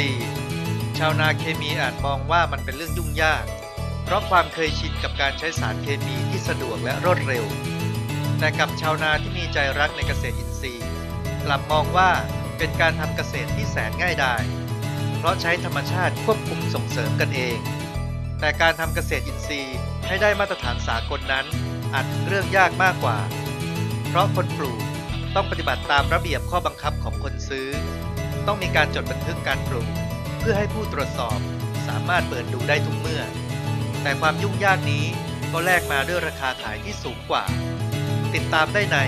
ข้าวอินทรีย์ชาวนาเคมีอาจมองว่ามันเป็นเรื่องยุ่งยาก เพราะความเคยชินกับการใช้สารเคมีที่สะดวกและรวดเร็ว แต่กับชาวนาที่มีใจรักในเกษตรอินทรีย์ กลับมองว่าเป็นการทำเกษตรที่แสนง่ายดายเพราะใช้ธรรมชาติควบคุมส่งเสริมกันเอง แต่การทำเกษตรอินทรีย์ให้ได้มาตรฐานสากลนั้นอาจเรื่องยากมากกว่า เพราะคนปลูกต้องปฏิบัติตามระเบียบข้อบังคับของคนซื้อ ต้องมีการจดบันทึกการปลูก เพื่อให้ผู้ตรวจสอบสามารถเปิดดูได้ทุกเมื่อ แต่ความยุ่งยากนี้ก็แลกมาด้วยราคาขายที่สูงกว่า ติดตามได้ใน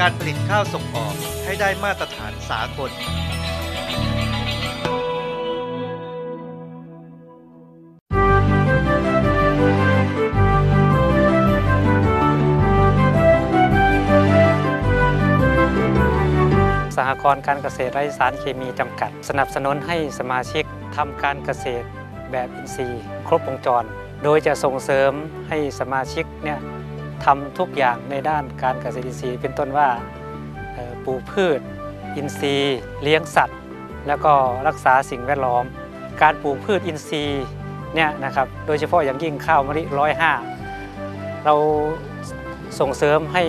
การผลิตข้าวส่งออกให้ได้มาตรฐานสากล กรณ์การเกษตรไร้สารเคมีจำกัด สนับสนุนให้สมาชิกทำการเกษตรแบบอินทรีย์ ครบวงจร โดยจะส่งเสริมให้สมาชิกเนี่ยทำทุกอย่างในด้านการเกษตรอินทรีย์ เป็นต้นว่าปลูกพืช อินทรีย์ เลี้ยงสัตว์ แล้วก็รักษาสิ่งแวดล้อม การปลูกพืชอินทรีย์เนี่ยนะครับโดยเฉพาะอย่างยิ่งข้าวมะลิร้อยห้าเราส่งเสริมให้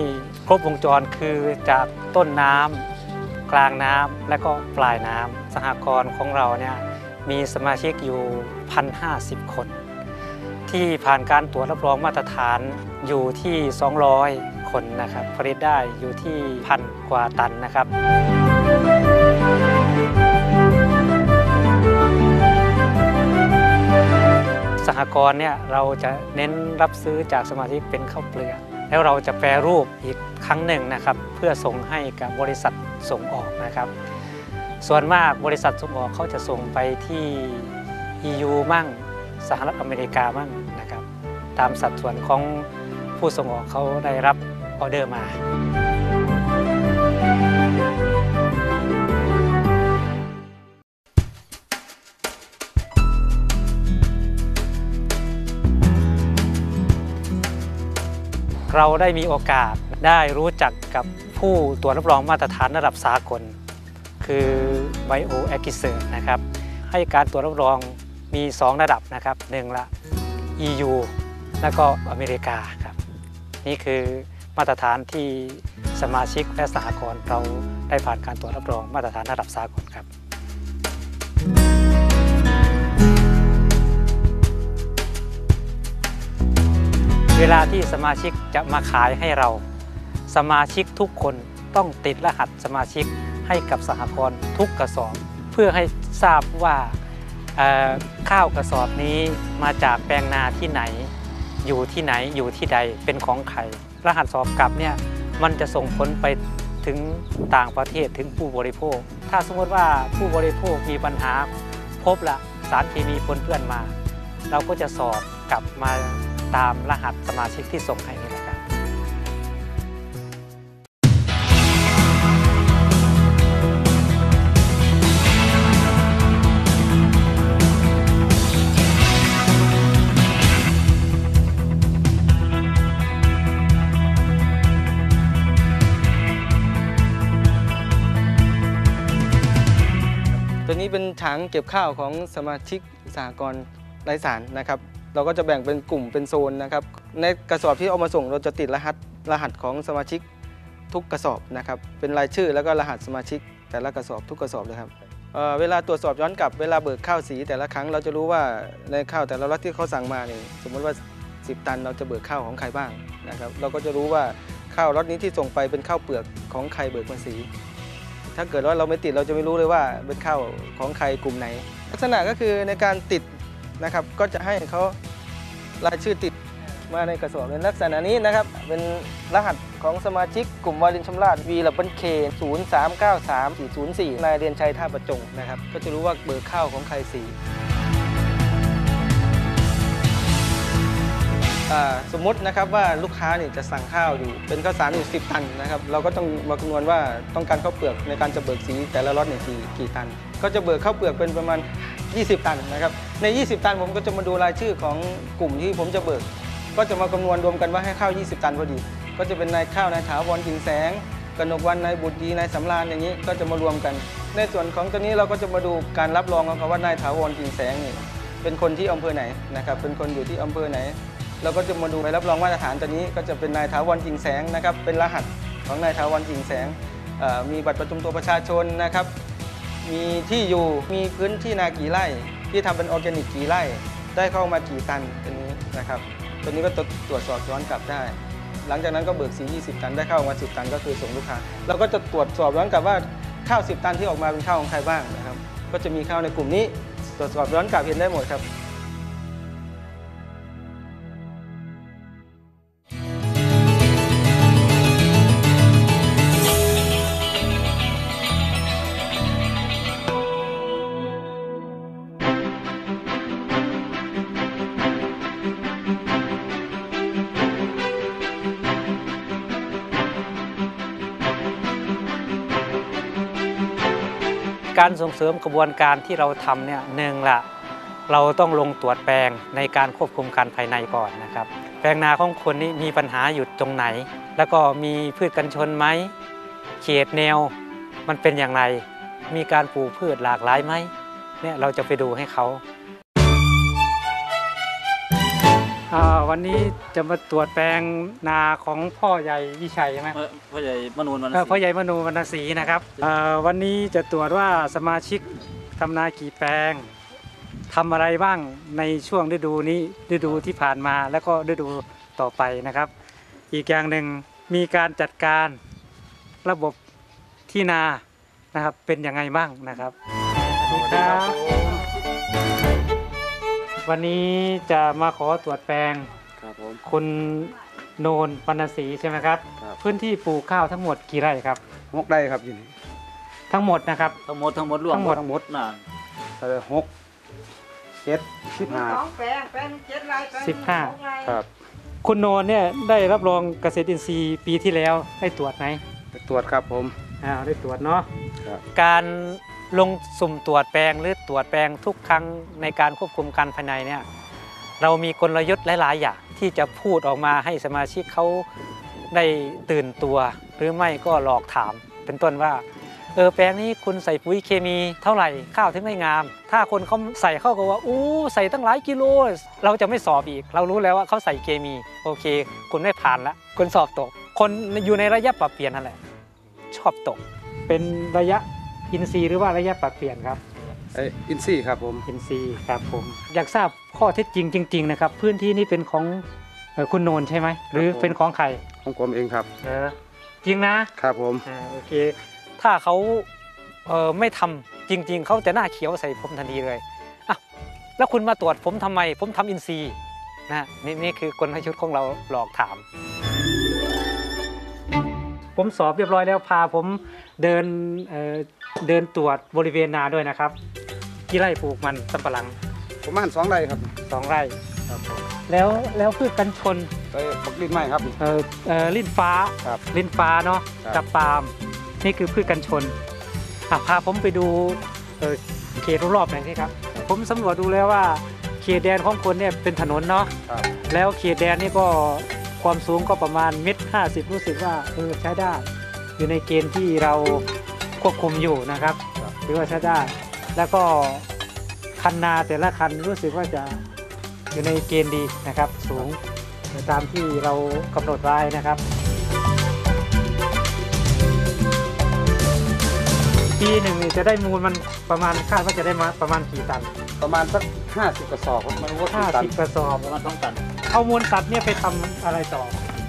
ครบวงจรคือจากต้นน้ำ กลางน้ำและก็ปลายน้ำสหกรณ์ของเราเนี่ยมีสมาชิกอยู่ 1,050 คน ที่ผ่านการตรวจรับรองมาตรฐานอยู่ที่ 200 คนนะครับ ผลิตได้อยู่ที่พันกว่าตันนะครับสหกรณ์เนี่ยเราจะเน้นรับซื้อจากสมาชิกเป็นข้าวเปลือก แล้วเราจะแปรรูปอีกครั้งหนึ่งนะครับ เพื่อส่งให้กับบริษัทส่งออกนะครับ ส่วนมากบริษัทส่งออกเขาจะส่งไปที่ EU มั่ง สหรัฐอเมริกามั่งนะครับ ตามสัดส่วนของผู้ส่งออกเขาได้รับออเดอร์มา เราได้มีโอกาสได้รู้จักกับผู้ตรวจรับรองมาตรฐานระดับสากล คือ Bio a g r i s e r นะครับ ให้การตรวจรับรองมี 2 ระดับนะครับหนึ่งละ EU แล้วก็อเมริกาครับ นี่คือมาตรฐานที่สมาชิกและสหกรณ์เราได้ผ่านการตรวจรับรองมาตรฐานระดับสากลครับ เวลาที่สมาชิกจะมาขายให้เรา สมาชิกทุกคนต้องติดรหัสสมาชิกให้กับสหกรณ์ทุกกระสอบ เพื่อให้ทราบว่าข้าวกระสอบนี้มาจากแปลงนาที่ไหน อยู่ที่ไหนอยู่ที่ใดเป็นของใครรหัสสอบกลับเนี่ยมันจะส่งผลไปถึงต่างประเทศถึงผู้บริโภค ถ้าสมมติว่าผู้บริโภคมีปัญหาพบละสารเคมีปนเปื้อนมา เราก็จะสอบกลับมา ตามรหัสสมาชิกที่ส่งให้นี่แหละครับตัวนี้เป็นถังเก็บข้าวของสมาชิกสหกรณ์ไรสารนะครับ เราก็จะแบ่งเป็นกลุ่มเป็นโซนนะครับ ในกระสอบที่เอามาส่งเราจะติดรหัสรหัสของสมาชิกทุกกระสอบนะครับ เป็นรายชื่อแล้วก็รหัสสมาชิก แต่ละกระสอบทุกกระสอบเลยครับเเวลาตรวจสอบย้อนกลับเวลาเบิกข้าวสี แต่ละครั้งเราจะรู้ว่าในข้าวแต่ละล็อตที่เขาสั่งมาเนี่ยสมมติว่า 10 ตันเราจะเบิกข้าวของใครบ้างนะครับ เราก็จะรู้ว่าข้าวล็อตนี้ที่ส่งไปเป็นข้าวเปลือกของใครเบิกมาสีถ้าเกิดว่าเราไม่ติดเราจะไม่รู้เลยว่าเป็นข้าวของใครกลุ่มไหน ลักษณะก็คือในการติด นะครับ ก็จะให้เขารายชื่อติดมาในกระสอบในลักษณะนี้นะครับ เป็นรหัสของสมาชิกกลุ่มวารินชำราดวีลับเบิลเค0 3 9 3 4 0 4นายเรียนชัยท่าประจงนะครับ ก็จะรู้ว่าเบอร์ข้าวของใครสีสมมตินะครับว่าลูกค้าเนี่ยจะสั่งข้าวอยู่เป็นข้าวสารอยู่ 10 ตันนะครับ เราก็ต้องมาคำนวณว่าต้องการข้าวเปลือกในการจะเบิกสีแต่ละล็อตเนี่ยกี่กี่ตัน ก็จะเบิกข้าวเปลือกเป็นประมาณ 20 ตันนะครับ ใน 20 ตันผมก็จะมาดูรายชื่อของกลุ่มที่ผมจะเบิก ก็จะมาคำนวณรวมกันว่าให้ข้าว 20 ตันพอดี ก็จะเป็นนายข้าวนายถาวรกินแสงกนกวันนายบุตรดีนายสำราญอย่างนี้ก็จะมารวมกัน ในส่วนของตัวนี้เราก็จะมาดูการรับรองของเขาว่านายถาวรกิ่งแสงนี่เป็นคนที่อำเภอไหนนะครับ เป็นคนอยู่ที่อำเภอไหน เราก็จะมาดูใบรับรองมาตรฐานตัวนี้ก็จะเป็นนายถาวรกิ่งแสงนะครับ เป็นรหัสของนายถาวรกิ่งแสงมีบัตรประจำตัวประชาชนนะครับ มีที่อยู่มีพื้นที่นากี่ไร่ ที่ทำเป็นออร์แกนิกกี่ไร่ ได้เข้ามากี่ตันตัวนี้นะครับ ตัวนี้ก็ตรวจสอบย้อนกลับได้ หลังจากนั้นก็เบิกสี20 ตันได้เข้ามา 10 ตันก็คือส่งลูกค้าเราก็จะตรวจสอบย้อนกลับว่าข้าว 10 ตันที่ออกมาเป็นข้าวของใครบ้างนะครับ ก็จะมีข้าวในกลุ่มนี้ตรวจสอบย้อนกลับเห็นได้หมดครับ การส่งเสริมกระบวนการที่เราทำเนี่ยหนึ่งละเราต้องลงตรวจแปลงในการควบคุมการภายในก่อนนะครับ แปลงนาของคนนี้มีปัญหาอยู่ตรงไหน แล้วก็มีพืชกันชนไหมเขตแนวมันเป็นอย่างไร มีการปลูกพืชหลากหลายไหมเนี่ยเราจะไปดูให้เขา อ่าวันนี้จะมาตรวจแปลงนาของพ่อใหญ่วิชัยใช่ไหมเอ่อพ่อใหญ่มนูนวันเอ่อพ่อใหญ่มนูวรรณศรีนะครับเอ่อวันนี้จะตรวจว่าสมาชิกทำนากี่แปลงทำอะไรบ้างในช่วงฤดูนี้ฤดูที่ผ่านมาแล้วก็ฤดูต่อไปนะครับ อีกอย่างหนึ่งมีการจัดการระบบที่นานะครับเป็นยังไงบ้างนะครับ สวัสดีครับ วันนี้จะมาขอตรวจแปลงครับผม คุณโนนวรรณศรีใช่ไหมครับ ครับ พื้นที่ปลูกข้าวทั้งหมดกี่ไร่ครับ หกได้ครับอยู่นี่ ทั้งหมดนะครับ ทั้งหมดทั้งหมดรวมทั้งหมด ทั้งหมด น่ะแต่หกเจ็ดสิบห้าสองแปลงแปลงเจ็ดไร่แปลงสิบห้าสองไร่ครับคุณโนนเนี่ยได้รับรองเกษตรอินทรีย์ปีที่แล้วได้ตรวจไหมไปตรวจครับผมอ่าได้ตรวจเนาะครับ การ ลงสุ่มตรวจแปลงหรือตรวจแปลงทุกครั้งในการควบคุมการภายในเนี่ยเรามีกลยุทธ์หลาย ๆ อย่างที่จะพูดออกมาให้สมาชิกเขาได้ตื่นตัว หรือไม่ก็หลอกถาม เป็นต้นว่าเออแปลงนี้คุณใส่ปุ๋ยเคมีเท่าไหร่ข้าวถึงได้งาม ถ้าคนเขาใส่เข้าก็ว่าอู้ใส่ตั้งหลายกิโล เราจะไม่สอบอีก เรารู้แล้วว่าเขาใส่เคมี โอเค คุณไม่ผ่านละคุณสอบตก คนอยู่ในระยะปรับเปลี่ยนนั่นแหละชอบตก เป็นระยะ อินทรีย์หรือว่าระยะปรับเปลี่ยนครับไอยอินซี่ครับผม อินทรีย์ครับผม อยากทราบข้อเท็จจริงจริง ๆ นะครับ พื้นที่นี้เป็นของเอ่อคุณโนนใช่ไหมหรือเป็นของใครของผมเองครับ เออจริงนะครับผม อ่าโอเค ถ้าเขาเออไม่ทำจริง ๆเขาจะหน้าเขียวใส่ผมทันทีเลยอะแล้วคุณมาตรวจผมทำไม ผมทำอินทรีย์นะนี่นี่คือกลยุทธ์ของเราหลอกถาม ผมสอบเรียบร้อยแล้วพาผมเดินเอ่อเดินตรวจบริเวณนาด้วยนะครับกี่ไร่ปลูกมันสำปะหลังประมาณสองไร่ครับสองไร่แล้วแล้วพืชกันชนไปบักลิ้นไม้ครับเอ่อเอ่อลิ้นฟ้าครับลิ้นฟ้าเนาะครับกับปาล์มนี่คือพืชกันชนอะพาผมไปดูเอ่อเขตรอบๆหน่อยสิครับ ผมสำรวจดูแล้วว่าเขตแดนของคนเนี่ยเป็นถนนเนาะครับแล้วเขตแดนนี่ก็ ความสูงก็ประมาณเมตรห้าสิบรู้สึกว่าเออใช้ได้ อยู่ในเกณฑ์ที่เราควบคุมอยู่นะครับหรือว่าใช้ได้ แล้วก็คันนาแต่ละคันรู้สึกว่าจะอยู่ในเกณฑ์ดีนะครับ สูงตามที่เรากำหนดไว้นะครับ ปีหนึ่งนี่จะได้มูลมันประมาณคาดว่าจะได้มาประมาณกี่ตัน ประมาณสักห้าสิบกระสอบครับมันว่าห้าตันสิบกระสอบ ประมาณสองตัน เอามูลสัตว์เนี่ยไปทำอะไรต่อ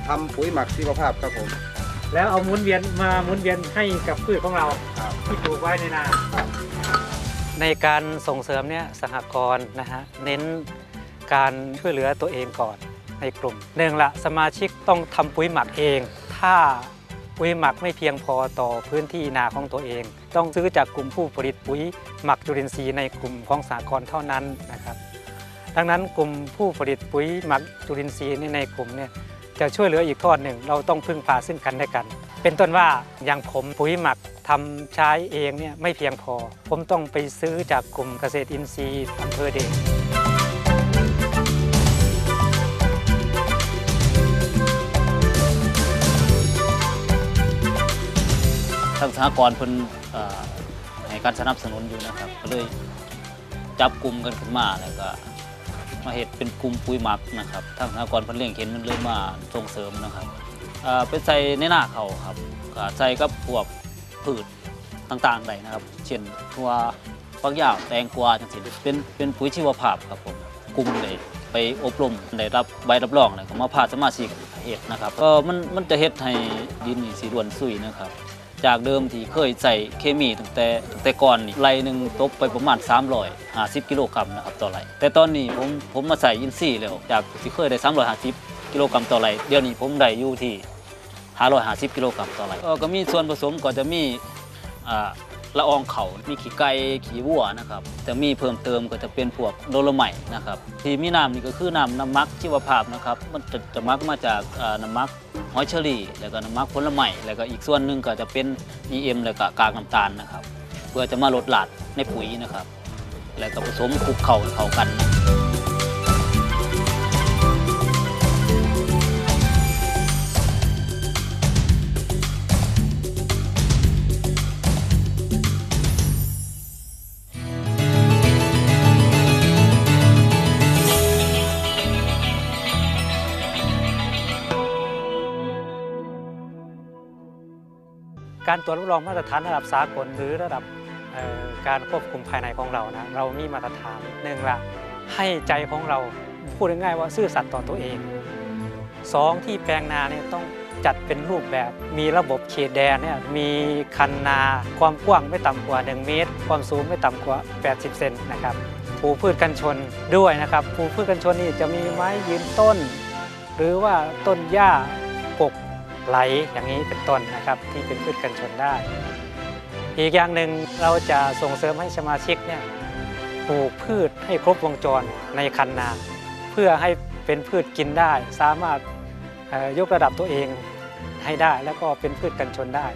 ทำปุ๋ยหมักชีวภาพครับผม แล้วเอาหมุนเวียนมาหมุนเวียนให้กับพืชของเราครับ ที่ปลูกไว้ในนา ในการส่งเสริมเนี่ยสหกรณ์นะฮะเน้นการช่วยเหลือตัวเองก่อนในกลุ่มหนึ่งละสมาชิกต้องทำปุ๋ยหมักเอง ถ้าปุ๋ยหมักไม่เพียงพอต่อพื้นที่นาของตัวเอง ต้องซื้อจากกลุ่มผู้ผลิตปุ๋ยหมักจุลินทรีย์ในกลุ่มของสหกรณ์เท่านั้นนะครับ ดังนั้นกลุ่มผู้ผลิตปุ๋ยหมักจุลินทรีย์ในกลุ่มเนี่ยจะช่วยเหลืออีกทอดหนึ่ง เราต้องพึ่งพาซึ่งกันและกัน เป็นต้นว่าอย่างผมปุ๋ยหมักทำใช้เองเนี่ยไม่เพียงพอ ผมต้องไปซื้อจากกลุ่มเกษตรอินทรีย์อำเภอเดชทางสหกรณ์เพิ่นให้การสนับสนุนอยู่นะครับ ก็เลยจับกลุ่มกันขึ้นมาแล้วก็ มาเห็ดเป็นกลุ่มปุ๋ยหมักนะครับทางสหกรณ์พันเลี้ยงเห็นมันเลยมาส่งเสริมนะครับอ่าไปใส่ในหน้าเขาครับใส่กับพวกพืชต่างๆได้นะครับ เช่นทัวฟักยาวแตงกวาจังสิเป็นเป็นปุ๋ยชีวภาพครับผมกลุ่มเลยไปอบรมได้รับใบรับรองแล้วก็มาพาสมาชิกเฮ็ดนะครับก็มันมันจะเฮ็ดให้ดินนี่สีรวนซุยนะครับ จากเดิมที่เคยใส่เคมีตั้งแต่ตั้งแต่ก่อนนี่ไรหนึ่งตกไปประมาณ350กิโลกรัมนะครับต่อไรแต่ตอนนี้ผมผมมาใส่ยินซี่แล้วจากที่เคยได้350กิโลกรัมต่อไรเดี๋ยวนี้ผมได้อยู่ที่550กิโลกรัมต่อไรก็มีส่วนผสมก็จะมีอ่า ละอองเขามีขี้ไก่ขี้วัวนะครับแต่มีเพิ่มเติมก็จะเป็นพวกโดโลไมต์นะครับที่มีน้ำนี่ก็คือน้ำน้ำมักชีวภาพนะครับมันจะจะมักมาจากน้ำมักหอยเชอรี่แล้วก็น้ำมักผลไม้แล้วก็อีกส่วนหนึ่งก็จะเป็น EM แล้วก็กากน้ำตาลนะครับ เพื่อจะมาลดหลาดในปุ๋ยนะครับ แล้วก็ผสมคลุกเข่าเข้ากัน การตรวจรับรองมาตรฐานระดับสากลหรือระดับการควบคุมภายในของเรานะเรามีมาตรฐานหนึ่งละให้ใจของเราพูดง่ายๆว่าซื่อสัตย์ต่อตัวเองสองที่แปลงนาเนี่ยต้องจัดเป็นรูปแบบมีระบบเขตแดนเนี่ยมีคันนาความกว้างไม่ต่ำกว่า 1 เมตร ความสูงไม่ต่ำกว่า 80 เซนนะครับปลูกพืชกันชนด้วยนะครับปลูกพืชกันชนนี่จะมีไม้ยืนต้น หรือว่าต้นหญ้า ไหลอย่างนี้เป็นต้นนะครับที่เป็นพืชกันชนได้ อีกอย่างหนึ่งเราจะส่งเสริมให้สมาชิกเนี่ยปลูกพืชให้ครบวงจรในคันนา เพื่อให้เป็นพืชกินได้ สามารถยกระดับตัวเองให้ได้ แล้วก็เป็นพืชกันชนได้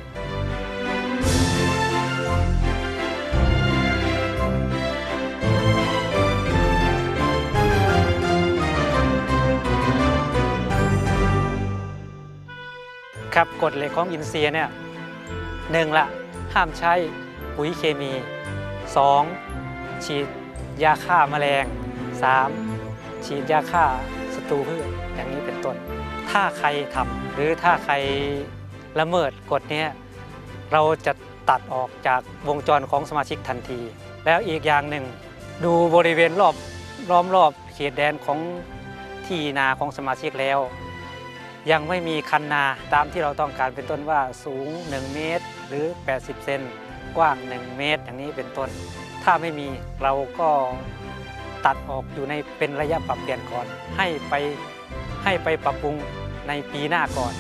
ครับกฎเหล็กของอินเซียเนี่ยหนึ่งละห้ามใช้ปุ๋ยเคมี 2. ฉีดยาฆ่าแมลง 3. ฉีดยาฆ่าศัตรูพืชอย่างนี้เป็นต้น ถ้าใครทำหรือถ้าใครละเมิดกฎเนี้ยเราจะตัดออกจากวงจรของสมาชิกทันที แล้วอีกอย่างหนึ่ง ดูบริเวณรอบล้อมรอบเขตแดนของที่นาของสมาชิกแล้ว ยังไม่มีคันนาตามที่เราต้องการเป็นต้นว่าสูง 1 เมตร หรือ 80 เซนกว้าง 1 เมตร อย่างนี้เป็นต้น ถ้าไม่มีเราก็ตัดออกอยู่ในเป็นระยะปรับเปลี่ยนก่อน ให้ไปให้ไปปรับปรุงในปีหน้าก่อน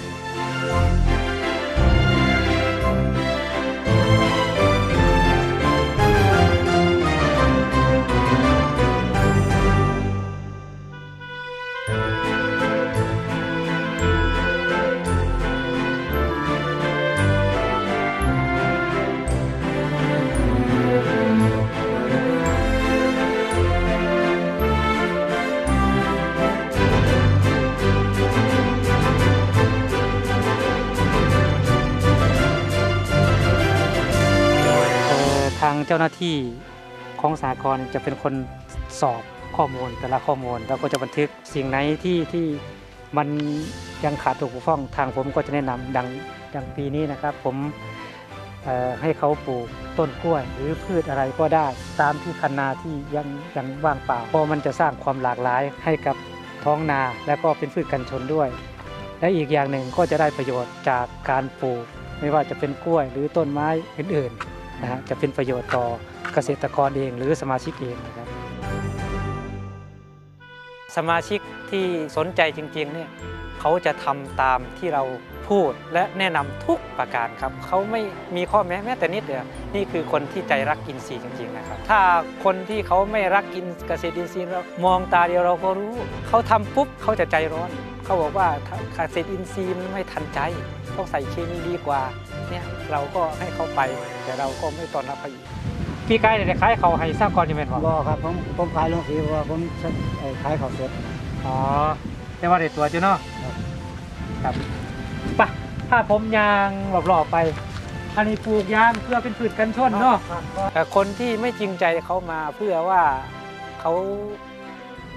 จ้าหน้าที่ของสากลจะเป็นคนสอบข้อมูลแต่ละข้อมูลแล้วก็จะบันทึกสิ่งไหนที่ที่มันยังขาดตกบกพร่องทางผมก็จะแนะนำดังดังปีนี้นะครับ ผมให้เขาปลูกต้นกล้วย หรือพืชอะไรก็ได้ ตามที่คันนาที่ยังยังว่างเปล่าเพราะมันจะสร้างความหลากหลายให้กับท้องนาและก็เป็นพืชกันชนด้วย และอีกอย่างหนึ่งก็จะได้ประโยชน์จากการปลูก ไม่ว่าจะเป็นกล้วยหรือต้นไม้อื่นๆ นะฮะจะเป็นประโยชน์ต่อเกษตรกรเองหรือสมาชิกเองนะครับสมาชิกที่สนใจจริงๆเนี่ยเขาจะทำตามที่เราพูดและแนะนำทุกประการครับเขาไม่มีข้อแม้แม้แต่นิดเดียวนี่คือคนที่ใจรักอินทรีย์จริงๆนะครับ ถ้าคนที่เขาไม่รักกินเกษตรอินทรีย์เรามองตาเดียวเราก็รู้ เขาทำปุ๊บเขาจะใจร้อน เขาบอกว่าเกษตรอินทรีย์มันไม่ทันใจ ต้องใส่เคมีดีกว่าเนี่ยเราก็ให้เขาไป แต่เราก็ไม่ต้อนรับเขาอีกพี่ไก่เนี่ยคล้ายเขาให้ทราบก่อนอยู่เป็นหรอบ่ครับผมผมขายลงสีเพราะว่าผมเอ่อขายข้าวสดอ๋อแต่ว่าเด็ดตัวจ้ะเนาะครับไปะถ้าผมยางหลอบๆไปอันนี้ปลูกยางเพื่อเป็นพืชกันชนเนาะแต่คนที่ไม่จริงใจเขามาเพื่อว่าเขา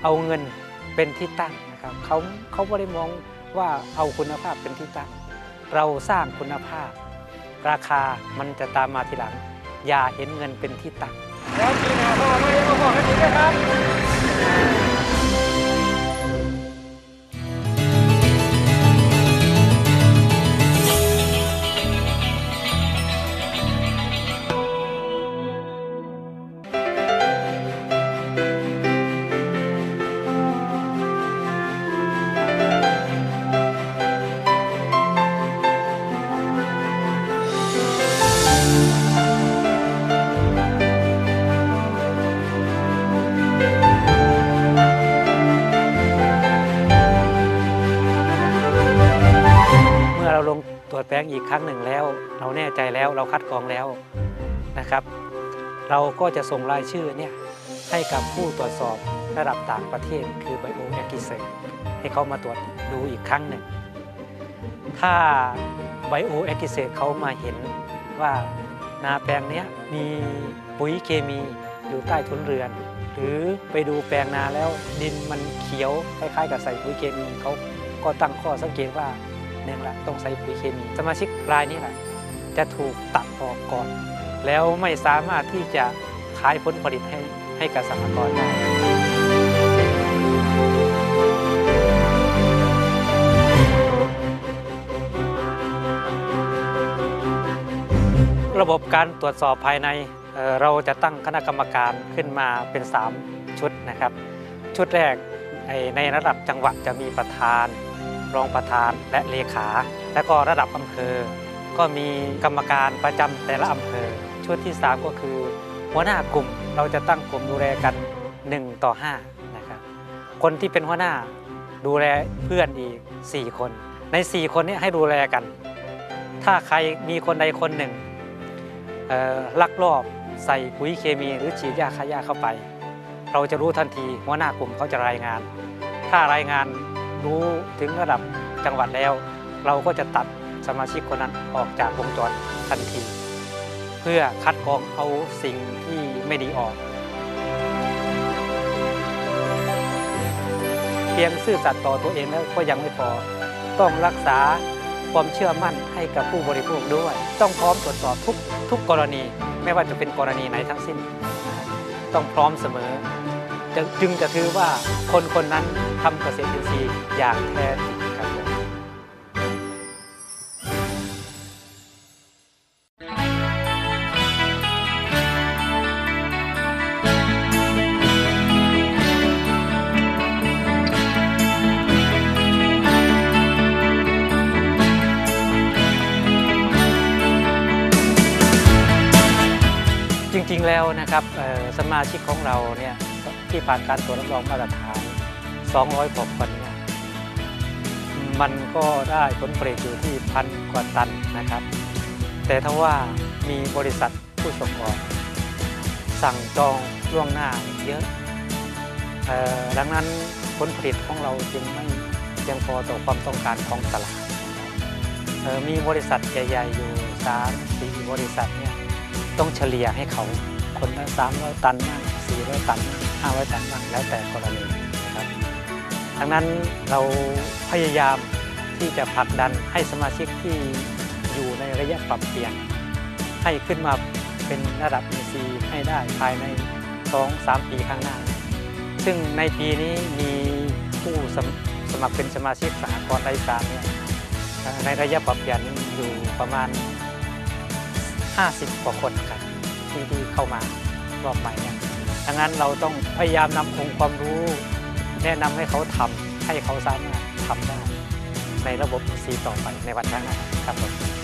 เอาเงินเป็นที่ตั้ง นะครับเขาเขาไม่ได้มองว่าเอาคุณภาพเป็นที่ตั้ง เราสร้างคุณภาพ ราคามันจะตามมาทีหลัง อย่าเห็นเงินเป็นที่ตั้งแล้วปีนาพ่อไม่ได้มาบอกให้ผมนะครับ เราคัดกรองแล้วนะครับ เราก็จะส่งรายชื่อเนี่ยให้กับผู้ตรวจสอบระดับต่างประเทศ คือ Bio a g r i s e ให้เขามาตรวจดูอีกครั้งหนึ่ง ถ้า Bio a g r i s e เขามาเห็นว่านาแปลงนี้มีปุ๋ยเคมีอยู่ใต้ทุนเรือน หรือไปดูแปลงนาแล้วดินมันเขียวคล้ายๆกับใส่ปุ๋ยเคมีเขาก็ตั้งข้อสังเกตว่าหนึ่งละต้องใส่ปุ๋ยเคมี สมาชิกรายนี้แหละ จะถูกตัดออกก่อน แล้วไม่สามารถที่จะขายผลผลิตให้ให้กับสหกรณ์ได้ระบบการตรวจสอบภายในเเราจะตั้งคณะกรรมการขึ้นมาเป็น 3 ชุดนะครับ ชุดแรกในในระดับจังหวัดจะมีประธาน รองประธานและเลขา และก็ระดับอำเภอ ก็มีกรรมการประจำแต่ละอำเภอ ชุดที่ 3 ก็คือ หัวหน้ากลุ่มเราจะตั้งกลุ่มดูแลกัน 1 ต่อ5นะครับคนที่เป็นหัวหน้าดูแลเพื่อนอีก 4 คน ใน 4 คนนี้ให้ดูแลกัน ถ้าใครมีคนใดคนหนึ่งลักลอบใส่ปุ๋ยเคมีหรือฉีดยาฆ่าหญ้าเข้าไป เราจะรู้ทันทีหัวหน้ากลุ่มเขาจะรายงาน ถ้ารายงานรู้ถึงระดับจังหวัดแล้ว เราก็จะตัด สมาชิกคนนั้นออกจากวงจรทันที เพื่อคัดกรองเอาสิ่งที่ไม่ดีออก เพียงซื่อสัตย์ต่อตัวเองแล้วก็ยังไม่พอ ต้องรักษาความเชื่อมั่นให้กับผู้บริโภคด้วย ต้องพร้อมตรวจสอบทุกทุกกรณี ไม่ว่าจะเป็นกรณีไหนทั้งสิ้น ต้องพร้อมเสมอจ,จึงจะถือว่าคนคนนั้นทำเกษตรอินทรีย์อย่างแท้จริง นะครับสมาชิกของเราเนี่ยที่ผ่านการตรวจรับรองมาตรฐาน 200กว่าคนเนี่ยมันก็ได้ผลผลิตอยู่ที่พันกว่าตันนะครับ แต่ถ้าว่ามีบริษัทผู้ส่งออก สั่งจองล่วงหน้าเยอะดังนั้นผลผลิตของเราจึงไม่เพียงพอต่อความต้องการของตลาดมีบริษัทใหญ่ๆอยู่3 4บริษัทเนี่ยต้องเฉลี่ยให้เขา คนละ300 ตันบ้าง400 ตันบ้าง500 ตันบ้างแล้วแต่กรณีนะครับดังนั้นเราพยายามที่จะผลักดันให้สมาชิกที่อยู่ในระยะปรับเปลี่ยน ให้ขึ้นมาเป็นระดับ EC ให้ได้ภายใน 2-3 ปีข้างหน้า ซึ่งในปีนี้มีผู้สมสมัครเป็นสมาชิกสหกรณ์ไร้สารเนี่ยในระยะปรับเปลี่ยนอยู่ประมาณ 50 กว่าคนครับ ที่ที่เข้ามารอบใหม่เนี่ยดังนั้นเราต้องพยายามนำองค์ความรู้ แนะนำให้เขาทำให้เขาสามารถทำได้ ในระบบซีต่อไปในวันข้างหน้าครับผม